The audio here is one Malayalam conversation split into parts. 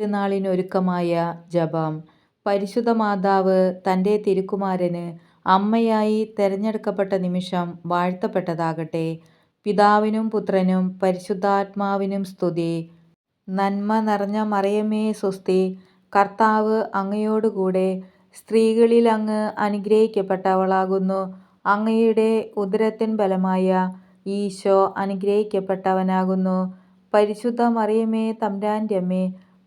തിരുനാളിനൊരുക്കമായ ജപം പരിശുദ്ധ മാതാവ് തന്റെ തിരുക്കുമാരന് അമ്മയായി തെരഞ്ഞെടുക്കപ്പെട്ട നിമിഷം വാഴ്ത്തപ്പെട്ടതാകട്ടെ. പിതാവിനും പുത്രനും പരിശുദ്ധാത്മാവിനും സ്തുതി. നന്മ നിറഞ്ഞ മറിയമേ സ്വസ്തി. കർത്താവ് അങ്ങയോടുകൂടെ സ്ത്രീകളിൽ അങ്ങ് അനുഗ്രഹിക്കപ്പെട്ടവളാകുന്നു. അങ്ങയുടെ ഉദരത്തിൻ ബലമായ ഈശോ അനുഗ്രഹിക്കപ്പെട്ടവനാകുന്നു. പരിശുദ്ധ മറിയമേ തമ്പാന്റെ അമ്മേ,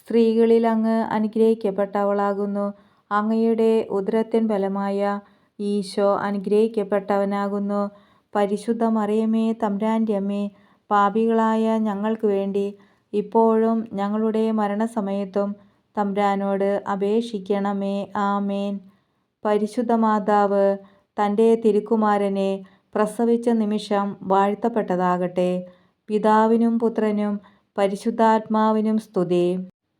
സ്ത്രീകളിൽ അങ്ങ് അനുഗ്രഹിക്കപ്പെട്ടവളാകുന്നു. അങ്ങയുടെ ഉദരത്തിൻ ഫലമായ ഈശോ അനുഗ്രഹിക്കപ്പെട്ടവനാകുന്നു. പരിശുദ്ധ മറിയമേ തമ്പ്രാന്റെ അമ്മേ, പാപികളായ ഞങ്ങൾക്ക് വേണ്ടി ഇപ്പോഴും ഞങ്ങളുടെ മരണസമയത്തും തമ്പ്രാനോട് അപേക്ഷിക്കണമേ. ആമേൻ. പരിശുദ്ധ മാതാവ് തന്റെ തിരുക്കുമാരനെ പ്രസവിച്ച നിമിഷം വാഴ്ത്തപ്പെട്ടതാകട്ടെ. പിതാവിനും പുത്രനും പരിശുദ്ധാത്മാവിനും സ്തുതി.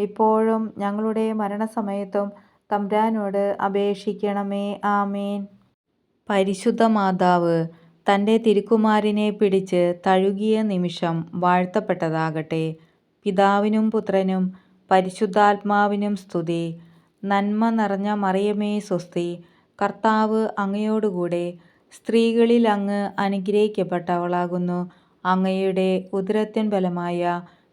ഇപ്പോഴും ഞങ്ങളുടെ മരണസമയത്തും തമ്പുരാനോട് അപേക്ഷിക്കണമേ. ആമേൻ. പരിശുദ്ധ മാതാവ് തന്റെ തിരുക്കുമാരിനെ പിടിച്ച് തഴുകിയ നിമിഷം വാഴ്ത്തപ്പെട്ടതാകട്ടെ. പിതാവിനും പുത്രനും പരിശുദ്ധാത്മാവിനും സ്തുതി. നന്മ നിറഞ്ഞ മറിയമേ സ്വസ്തി. കർത്താവ് അങ്ങയോടുകൂടെ സ്ത്രീകളിൽ അങ്ങ് അനുഗ്രഹിക്കപ്പെട്ടവളാകുന്നു. അങ്ങയുടെ ഉദരത്തിൻ ഫലമായ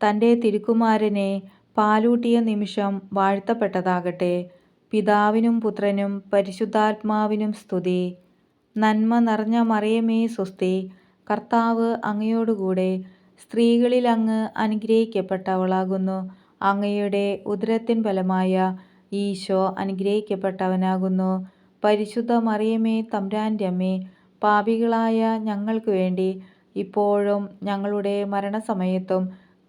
തന്റെ തിരുക്കുമാരനെ പാലൂട്ടിയ നിമിഷം വാഴ്ത്തപ്പെട്ടതാകട്ടെ. പിതാവിനും പുത്രനും പരിശുദ്ധാത്മാവിനും സ്തുതി. നന്മ നിറഞ്ഞ മറിയമേ സ്വസ്തി. കർത്താവ് അങ്ങയോടുകൂടെ സ്ത്രീകളിൽ അങ്ങ് അനുഗ്രഹിക്കപ്പെട്ടവളാകുന്നു. അങ്ങയുടെ ഉദരത്തിൻ ഫലമായ ഈശോ അനുഗ്രഹിക്കപ്പെട്ടവനാകുന്നു. പരിശുദ്ധ മറിയമേ തമ്പ്രാന്റെ അമ്മേ പാപികളായ ഞങ്ങൾക്ക് വേണ്ടി ഇപ്പോഴും ഞങ്ങളുടെ മരണസമയത്തും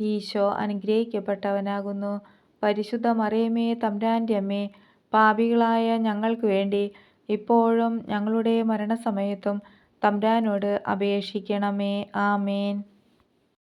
ഈശോ അനുഗ്രഹിക്കപ്പെട്ടവനാകുന്നു. പരിശുദ്ധ മറിയമേ തമ്പ്രാന്റെ അമ്മേ പാപികളായ ഞങ്ങൾക്ക് വേണ്ടി ഇപ്പോഴും ഞങ്ങളുടെ മരണസമയത്തും തമ്പ്രാനോട് അപേക്ഷിക്കണമേ. ആമേൻ.